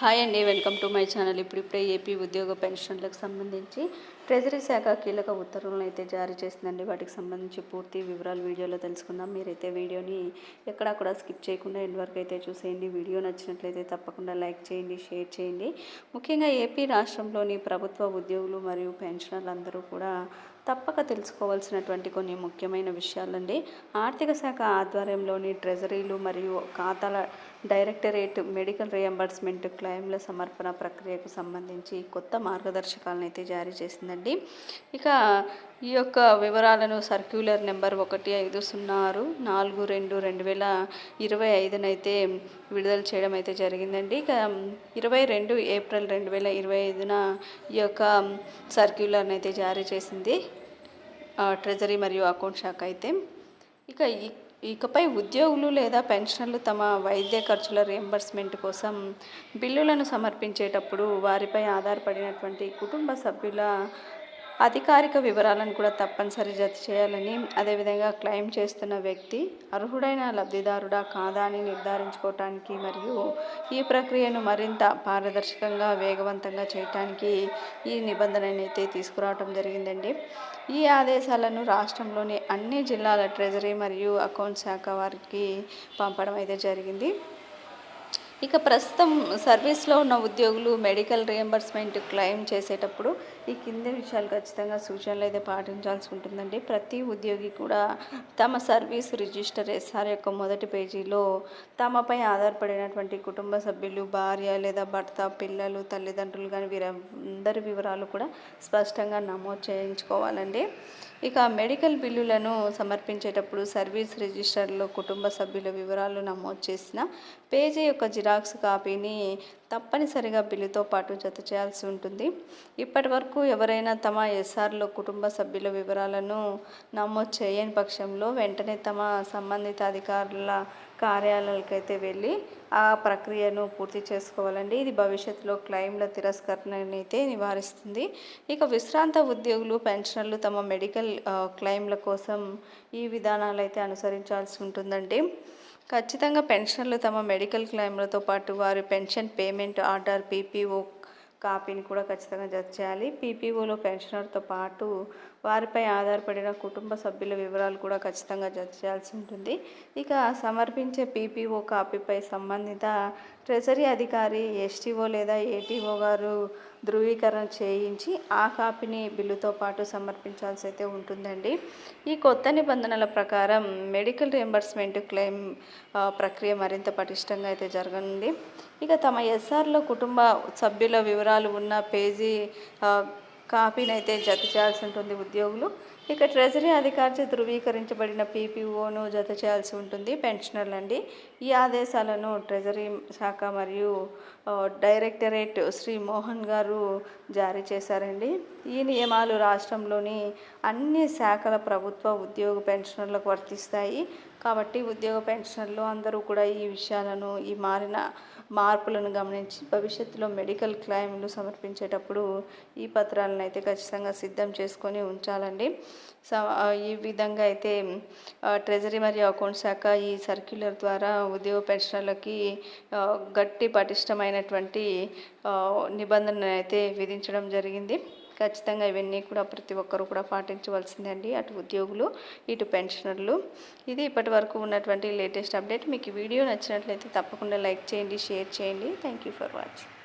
Hi అండి welcome to my channel. ఇప్పుడిప్పుడే AP ఉద్యోగ పెన్షన్లకు సంబంధించి ట్రెజరీ శాఖ కీలక ఉత్తర్వులను అయితే జారీ చేసిందండి. వాటికి సంబంధించి పూర్తి వివరాలు వీడియోలో తెలుసుకుందాం. మీరైతే వీడియోని ఎక్కడా కూడా స్కిప్ చేయకుండా ఎండ్ వరకు అయితే చూసేయండి. వీడియో నచ్చినట్లయితే తప్పకుండా లైక్ చేయండి షేర్ చేయండి. ముఖ్యంగా ఏపీ రాష్ట్రంలోని ప్రభుత్వ ఉద్యోగులు మరియు పెన్షనర్లు అందరూ కూడా తప్పక తెలుసుకోవాల్సినటువంటి కొన్ని ముఖ్యమైన విషయాలండి. ఆర్థిక శాఖ ఆధ్వర్యంలోని ట్రెజరీలు మరియు ఖాతాల డైరెక్టరేట్ మెడికల్ రియంబర్స్మెంట్ క్లెయిమ్ల సమర్పణ ప్రక్రియకు సంబంధించి కొత్త మార్గదర్శకాలను అయితే జారీ చేసిందండి. ఇక ఈ యొక్క వివరాలను సర్క్యులర్ నెంబర్ ఒకటి ఐదు సున్నా ఆరు నాలుగు రెండు రెండు వేల ఇరవై ఐదునైతే విడుదల చేయడం అయితే జరిగిందండి. ఇక ఇరవై రెండు ఏప్రిల్ రెండు వేల ఇరవై ఐదున ఈ యొక్క సర్క్యులర్ని అయితే జారీ చేసింది. ట్రెజరీ మరియు అకౌంట్ శాఖ అయితే. ఇక ఇకపై ఉద్యోగులు లేదా పెన్షనర్లు తమ వైద్య ఖర్చుల రియంబర్స్మెంట్ కోసం బిల్లులను సమర్పించేటప్పుడు వారిపై ఆధారపడినటువంటి కుటుంబ సభ్యుల అధికారిక వివరాలను కూడా తప్పనిసరి జత చేయాలని అదేవిధంగా క్లెయిమ్ చేస్తున్న వ్యక్తి అర్హుడైన లబ్ధిదారుడా కాదా అని నిర్ధారించుకోవటానికి మరియు ఈ ప్రక్రియను మరింత పారదర్శకంగా వేగవంతంగా చేయటానికి ఈ నిబంధననైతే తీసుకురావటం తీసుకురావడం జరిగిందండి. ఈ ఆదేశాలను రాష్ట్రంలోని అన్ని జిల్లాల ట్రెజరీ మరియు అకౌంట్ శాఖ వారికి పంపడం అయితే జరిగింది. ఇక ప్రస్తుతం సర్వీస్లో ఉన్న ఉద్యోగులు మెడికల్ రియంబర్స్మెంట్ క్లెయిమ్ చేసేటప్పుడు ఈ కింది విషయాలు ఖచ్చితంగా సూచనలు అయితే పాటించాల్సి ఉంటుందండి ప్రతి ఉద్యోగి కూడా తమ సర్వీస్ రిజిస్టర్ ఎస్ఆర్ యొక్క మొదటి పేజీలో తమపై ఆధారపడినటువంటి కుటుంబ సభ్యులు భార్య లేదా భర్త పిల్లలు తల్లిదండ్రులు కానీ వీరందరి వివరాలు కూడా స్పష్టంగా నమోదు చేయించుకోవాలండి. ఇక మెడికల్ బిల్లులను సమర్పించేటప్పుడు సర్వీస్ రిజిస్టర్లో కుటుంబ సభ్యుల వివరాలు నమోదు చేసిన పేజీ యొక్క జిరాక్స్ కాపీని తప్పనిసరిగా బిల్లుతో పాటు జత చేయాల్సి ఉంటుంది. ఇప్పటి వరకు ఎవరైనా తమ ఎస్ఆర్లో కుటుంబ సభ్యుల వివరాలను నమోదు చేయని పక్షంలో వెంటనే తమ సంబంధిత అధికారుల కార్యాలయాలకైతే వెళ్ళి ఆ ప్రక్రియను పూర్తి చేసుకోవాలండి. ఇది భవిష్యత్తులో క్లెయిమ్ల తిరస్కరణనైతే అయితే నివారిస్తుంది. ఇక విశ్రాంత ఉద్యోగులు పెన్షనర్లు తమ మెడికల్ క్లెయిమ్ల కోసం ఈ విధానాలు అయితే అనుసరించాల్సి ఉంటుందండి. ఖచ్చితంగా పెన్షన్లు తమ మెడికల్ క్లెయిమ్లతో పాటు వారి పెన్షన్ పేమెంట్ ఆర్డర్ పీపీఓ కాపీని కూడా ఖచ్చితంగా జత చేయాలి పీపీఓలో పెన్షనర్తో పాటు వారిపై ఆధారపడిన కుటుంబ సభ్యుల వివరాలు కూడా ఖచ్చితంగా జత చేయాల్సి ఉంటుంది. ఇక సమర్పించే పీపీఓ కాపీపై సంబంధిత ట్రెజరీ అధికారి ఎస్టీఓ లేదా ఏటీఓ గారు ధృవీకరణ చేయించి ఆ కాపీని బిల్లుతో పాటు సమర్పించాల్సి అయితే ఉంటుందండి. ఈ కొత్త నిబంధనల ప్రకారం మెడికల్ రియంబర్స్మెంట్ క్లెయిమ్ ప్రక్రియ మరింత పటిష్టంగా అయితే జరగనుంది. ఇక తమ ఎస్ఆర్లో కుటుంబ సభ్యుల వివరాలు ఉన్న పేజీ కాపీని అయితే జత చేయాల్సి ఉంటుంది ఉద్యోగులు. ఇక ట్రెజరీ అధికారిచే ధృవీకరించబడిన పీపీఓను జత చేయాల్సి ఉంటుంది పెన్షనర్లు అండి. ఈ ఆదేశాలను ట్రెజరీ శాఖ మరియు డైరెక్టరేట్ శ్రీ మోహన్ గారు జారీ చేశారండి. ఈ నియమాలు రాష్ట్రంలోని అన్ని శాఖల ప్రభుత్వ ఉద్యోగ పెన్షనర్లకు వర్తిస్తాయి. కాబట్టి ఉద్యోగ పెన్షనర్లు అందరూ కూడా ఈ విషయాలను ఈ మారిన మార్పులను గమనించి భవిష్యత్తులో మెడికల్ క్లెయిమ్లు సమర్పించేటప్పుడు ఈ పత్రాలను అయితే ఖచ్చితంగా సిద్ధం చేసుకొని ఉంచాలండి. ఈ విధంగా అయితే ట్రెజరీ మరియు అకౌంట్ శాఖ ఈ సర్క్యులర్ ద్వారా ఉద్యోగ పెన్షనర్లకి గట్టి పటిష్టమైనటువంటి నిబంధనలు అయితే విధించడం జరిగింది. ఖచ్చితంగా ఇవన్నీ కూడా ప్రతి ఒక్కరూ కూడా పాటించవలసిందే అండి. అటు ఉద్యోగులు ఇటు పెన్షనర్లు. ఇది ఇప్పటి వరకు ఉన్నటువంటి లేటెస్ట్ అప్డేట్. మీకు వీడియో నచ్చినట్లయితే తప్పకుండా లైక్ చేయండి షేర్ చేయండి. Thank you for watching